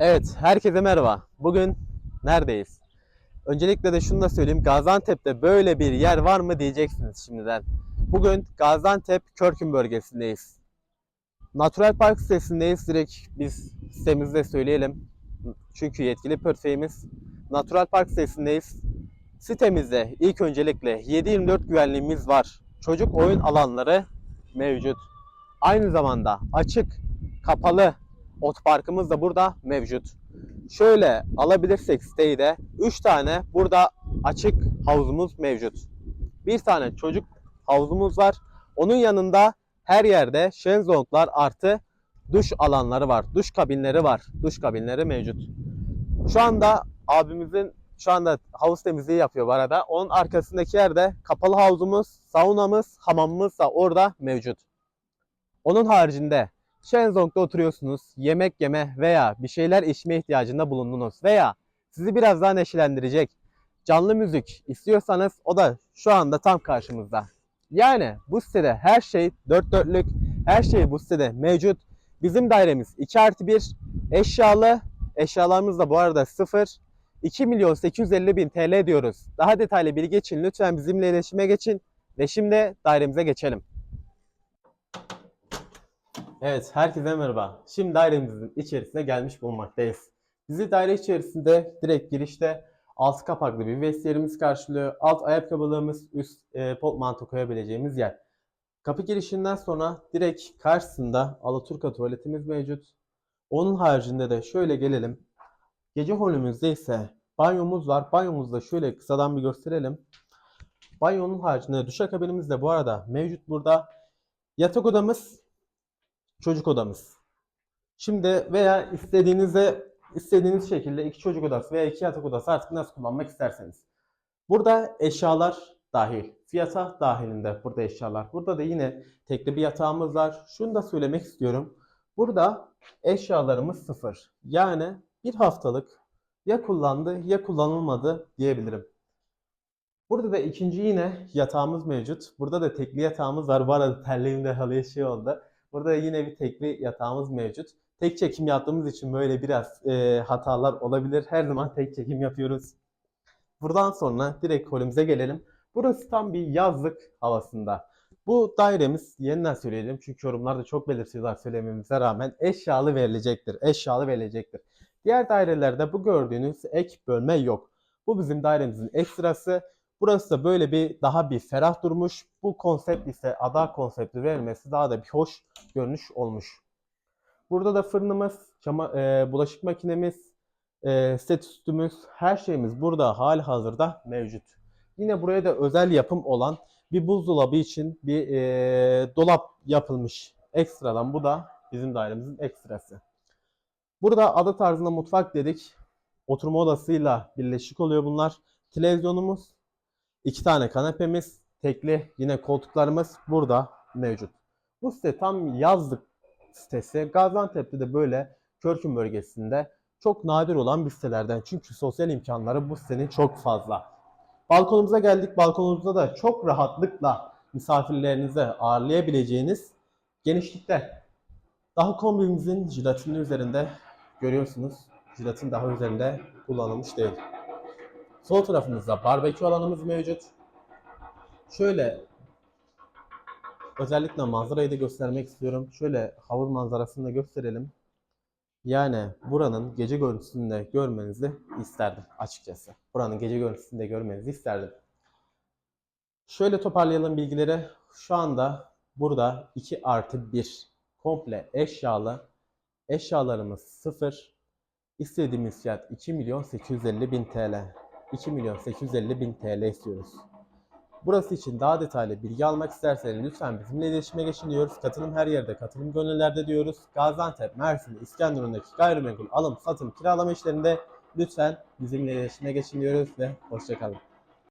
Evet, herkese merhaba. Bugün neredeyiz? Öncelikle de şunu da söyleyeyim. Gaziantep'te böyle bir yer var mı diyeceksiniz şimdiden. Bugün Gaziantep Körkün bölgesindeyiz. Natural Park sitesindeyiz. Direkt biz sitemizde söyleyelim. Çünkü yetkili portföyümüz Natural Park sitesindeyiz. Sitemizde ilk öncelikle 7-24 güvenliğimiz var. Çocuk oyun alanları mevcut. Aynı zamanda açık, kapalı otoparkımız da burada mevcut. Şöyle alabilirsek siteyi de 3 tane burada açık havuzumuz mevcut. Bir tane çocuk havuzumuz var. Onun yanında her yerde şezlonglar artı duş alanları var. Duş kabinleri var. Duş kabinleri mevcut. Şu anda abimizin şu anda havuz temizliği yapıyor bu arada. Onun arkasındaki yerde kapalı havuzumuz, saunamız, hamamımız da orada mevcut. Onun haricinde Shenzong'da oturuyorsunuz, yemek yeme veya bir şeyler içme ihtiyacında bulundunuz veya sizi biraz daha neşelendirecek canlı müzik istiyorsanız o da şu anda tam karşımızda. Yani bu sitede her şey dört dörtlük, her şey bu sitede mevcut. Bizim dairemiz 2 artı 1, eşyalı, eşyalarımız da bu arada 0. 2 milyon 850 bin TL diyoruz. Daha detaylı bilgi için lütfen bizimle iletişime geçin ve şimdi dairemize geçelim. Evet, herkese merhaba. Şimdi dairemizin içerisine gelmiş bulunmaktayız. Bizi daire içerisinde direkt girişte altı kapaklı bir vestiyerimiz karşılıyor. Alt ayakkabılığımız, üst e, portmanto koyabileceğimiz yer. Kapı girişinden sonra direkt karşısında Alaturka tuvaletimiz mevcut. Onun haricinde de şöyle gelelim. Gece holümüzde ise banyomuz var. Banyomuzda şöyle kısadan bir gösterelim. Banyonun haricinde duşakabinimiz de bu arada mevcut burada. Yatak odamız çocuk odamız. Şimdi veya istediğinizde istediğiniz şekilde iki çocuk odası veya iki yatak odası artık nasıl kullanmak isterseniz. Burada eşyalar dahil. Fiyata dahilinde burada eşyalar. Burada da yine tekli bir yatağımız var. Şunu da söylemek istiyorum. Burada eşyalarımız sıfır. Yani bir haftalık ya kullandı ya kullanılmadı diyebilirim. Burada da ikinci yine yatağımız mevcut. Burada da tekli yatağımız var. Bu arada terliğimde halıya şey oldu. Burada yine bir tekli yatağımız mevcut. Tek çekim yaptığımız için böyle biraz e, hatalar olabilir. Her zaman tek çekim yapıyoruz. Buradan sonra direkt holümüze gelelim. Burası tam bir yazlık havasında. Bu dairemiz yeniden söyleyelim çünkü yorumlarda çok belirtiyorlar söylememize rağmen eşyalı verilecektir. Eşyalı verilecektir. Diğer dairelerde bu gördüğünüz ek bölme yok. Bu bizim dairemizin ekstrası. Burası da böyle bir daha bir ferah durmuş. Bu konsept ise ada konsepti verilmesi daha da bir hoş görünüş olmuş. Burada da fırınımız, çama, e, bulaşık makinemiz, e, set üstümüz, her şeyimiz burada hali hazırda mevcut. Yine buraya da özel yapım olan bir buzdolabı için bir e, dolap yapılmış ekstradan. Bu da bizim dairemizin ekstrası. Burada ada tarzında mutfak dedik. Oturma odasıyla birleşik oluyor bunlar. Televizyonumuz, iki tane kanepemiz, tekli yine koltuklarımız burada mevcut. Bu site tam yazlık sitesi. Gaziantep'te de böyle Körkün bölgesinde çok nadir olan bir sitelerden. Çünkü sosyal imkanları bu sitenin çok fazla. Balkonumuza geldik. Balkonumuzda da çok rahatlıkla misafirlerinize ağırlayabileceğiniz genişlikte. Daha kombimizin jilatini üzerinde görüyorsunuz. Jilatin daha üzerinde kullanılmış değil. Sol tarafımızda barbekü alanımız mevcut. Şöyle özellikle manzarayı da göstermek istiyorum. Şöyle havuz manzarasını da gösterelim. Yani buranın gece görüntüsünü de görmenizi isterdim açıkçası. Buranın gece görüntüsünü de görmenizi isterdim. Şöyle toparlayalım bilgileri. Şu anda burada 2 artı 1 komple eşyalı. Eşyalarımız 0. İstediğimiz fiyat 2 milyon 850 bin TL. 2 milyon 850 bin TL istiyoruz. Burası için daha detaylı bilgi almak isterseniz lütfen bizimle iletişime geçin diyoruz. Katılım her yerde, katılım gönüllerde diyoruz. Gaziantep, Mersin, İskenderun'daki gayrimenkul alım, satım, kiralama işlerinde lütfen bizimle iletişime geçin diyoruz ve hoşçakalın.